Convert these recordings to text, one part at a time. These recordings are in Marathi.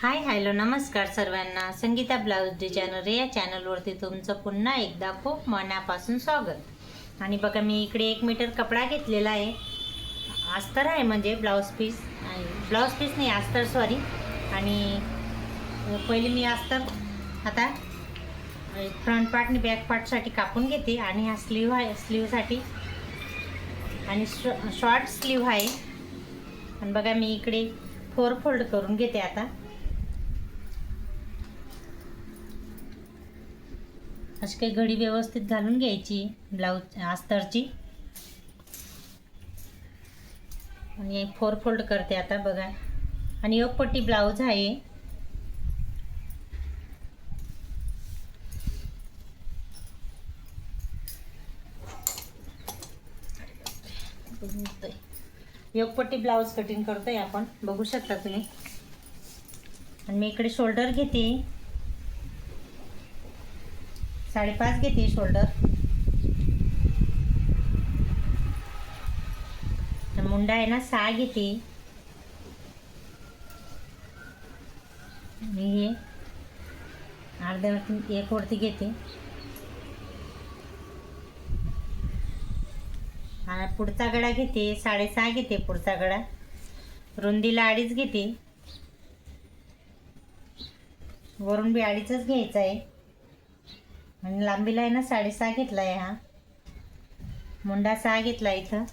हाय हॅलो नमस्कार सर्वांना. संगीता ब्लाऊज डिझायनर या चॅनलवरती तुमचं पुन्हा एकदा खूप मनापासून स्वागत. आणि बघा मी इकडे एक मीटर कपडा घेतलेला आहे. अस्तर आहे म्हणजे ब्लाऊज पीस. ब्लाऊज पीस नाही अस्तर सॉरी आणि पहिले मी अस्तर आता फ्रंट पार्ट आणि बॅक पार्टसाठी कापून घेते. आणि हा स्लीव आहे स्लीवसाठी आणि शॉर्ट स्लीव आहे. आणि बघा मी इकडे फोर फोल्ड करून घेते आता. अशी काही घडी व्यवस्थित घालून घ्यायची ब्लाऊज अस्तरची. आणि फोर फोल्ड करते आता बघा. आणि एक पट्टी ब्लाऊज आहे. योगपट्टी ब्लाऊज कटिंग करतोय आपण बघू शकता तुम्ही. आणि मी इकडे शोल्डर घेते. साडेपाच घेते शोल्डर मुंडा आहे ना सहा घेते. मी हे अर्ध्यावरती एक वरती घेते. पुढचा गडा घेते साडेसहा घेते पुढचा गडा. रुंदीला अडीच घेते. वरून बी अडीचच घ्यायचा आहे. आणि लांबीला आहे ना साडेसहा घेतला आहे हा. मुंडा सहा घेतला इथं.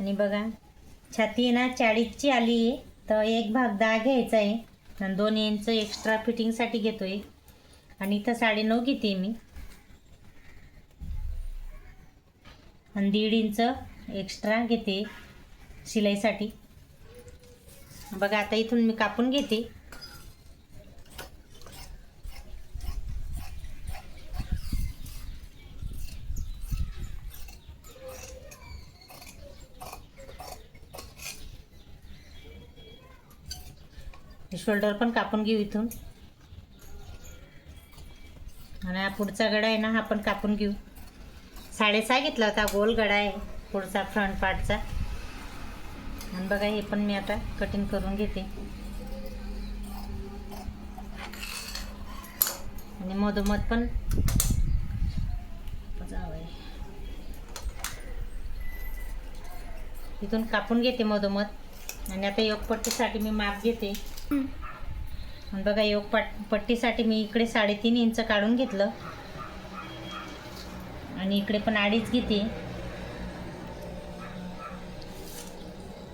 आणि बघा छाती आहे ना चाळीसची आली आहे. तर एक भाग दहा घ्यायचा आहे. आणि दोन इंच एक्स्ट्रा फिटिंगसाठी घेतो आहे आणि इथं साडेनऊ घेते मी. आणि दीड इंच एक्स्ट्रा घेते. शिलाईसाठी. बघा आता इथून मी कापून घेते. शोल्डर पण कापून घेऊ इथून. आणि हा पुढचा गडा आहे ना हा पण कापून घेऊ. साडेसहा घेतला होता गोल गडा आहे पुढचा फ्रंट पार्टचा आणि बघा हे पण मी आता कटिंग करून घेते. आणि मधोमध पण इथून कापून घेते मधोमध. आणि आता योगपट्टीसाठी मी माप घेते. बघा योग पट पट्टीसाठी मी इकडे साडेतीन इंच काढून घेतलं. आणि इकडे पण अडीच घेते.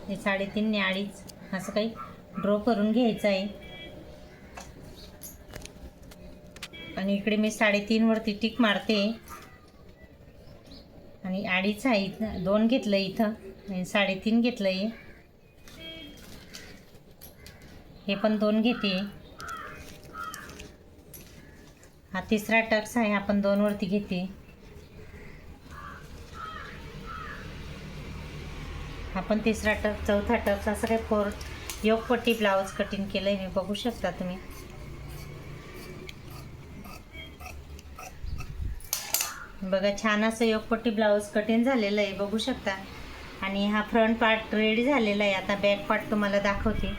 हे साडेतीनने अडीच. असं काही ड्रॉ करून घ्यायचं आहे. आणि इकडे मी साडेतीनवरती टिक मारते. आणि अडीच आहे इथं. दोन घेतलं इथं. आणि साडेतीन घेतलं आहे हे पण दोन घेते. हा तिसरा टक्स आहे आपण दोनवरती घेते. हा पण तिसरा टक चौथा टक्स असं काही फोर योगपट्टी ब्लाऊज कटिंग केलं आहे मी बघू शकता तुम्ही. बघा छान असं योगपट्टी ब्लाऊज कटिंग झालेलं आहे बघू शकता. आणि हा फ्रंट पार्ट रेडी झालेला आहे आता बॅक पार्ट तुम्हाला दाखवते.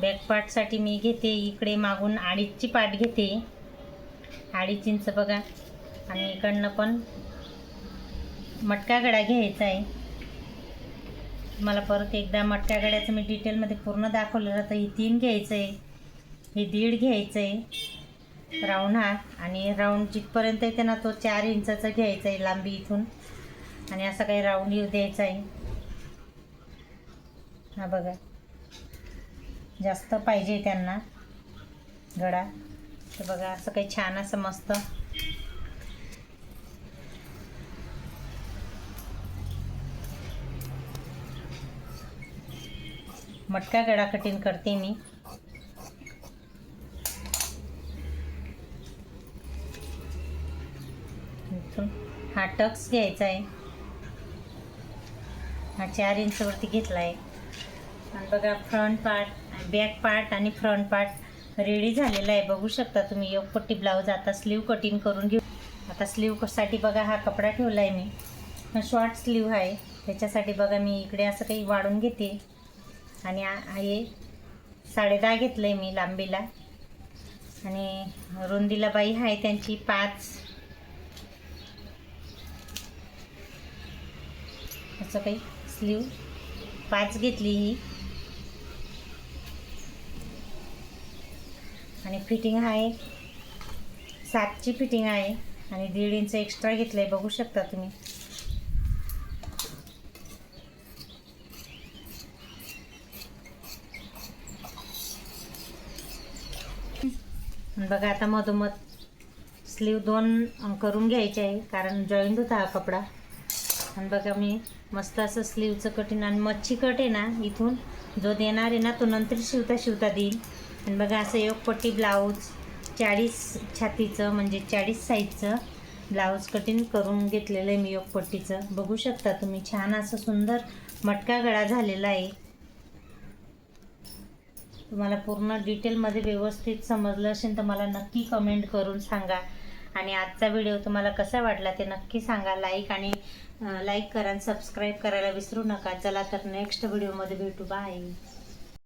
बॅक पार्टसाठी मी घेते इकडे मागून अडीचची पाट घेते. अडीच इंच बघा. आणि इकडनं पण मटका गडा घ्यायचा आहे. मला परत एकदा मटका गड्याचं मी डिटेलमध्ये पूर्ण दाखवलेलं तर ही तीन घ्यायचं आहे हे दीड घ्यायचं आहे राऊंड हा. आणि राऊंड जिथपर्यंत येते ना तो चार इंचाचा घ्यायचा आहे लांबी इथून. आणि असा काही राऊंड येऊ द्यायचा आहे. हा बघा. जास्त पाहिजे त्यांना. गडा. तर बघा असं काही छान असं मस्त. मटका गडा कटिंग करते मी. हा टक्स घ्यायचा आहे. हा चार इंचवरती घेतला आहे. आणि बघा फ्रंट पार्ट बॅक पार्ट आणि फ्रंट पार्ट रेडी झालेला आहे. बघू शकता तुम्ही योगपट्टी ब्लाऊज आता स्लीव कटिंग करून घेऊ. आता स्लीवसाठी बघा हा कपडा ठेवला आहे मी शॉर्ट स्लीव आहे. त्याच्यासाठी बघा मी इकडे असं काही वाढून घेते. आणि हे साडे दहा घेतलं आहे मी लांबीला. आणि रुंदीला बाई आहे त्यांची पाच. असं काही स्लीव पाच घेतली ही. आणि फिटिंग आहे. सातची फिटिंग आहे आणि दीड इंच एक्स्ट्रा घेतलं आहे बघू शकता तुम्ही. बघा आता मधोमध स्लीव दोन करून घ्यायचे आहे कारण जॉईंट होता हा कपडा. आणि बघा मी मस्त असं स्लीवचं कटिंग आणि मच्छी कट आहे ना इथून जो देणार आहे ना तो नंतर शिवता शिवता देईल. आणि बघा असं योगपट्टी ब्लाऊज चाळीस छातीचं म्हणजे चाळीस साईजचं ब्लाऊज कटिंग करून घेतलेलं आहे मी योगपट्टीचं बघू शकता तुम्ही छान असं सुंदर मटका गळा झालेला आहे. तुम्हाला पूर्ण डिटेलमध्ये व्यवस्थित समजलं असेल तर मला नक्की कमेंट करून सांगा. आणि आजचा व्हिडिओ तुम्हाला कसा वाटला ते नक्की सांगा. लाईक आणि लाईक करा आणि सबस्क्राईब करायला विसरू नका. चला तर नेक्स्ट व्हिडिओमध्ये भेटू. बाय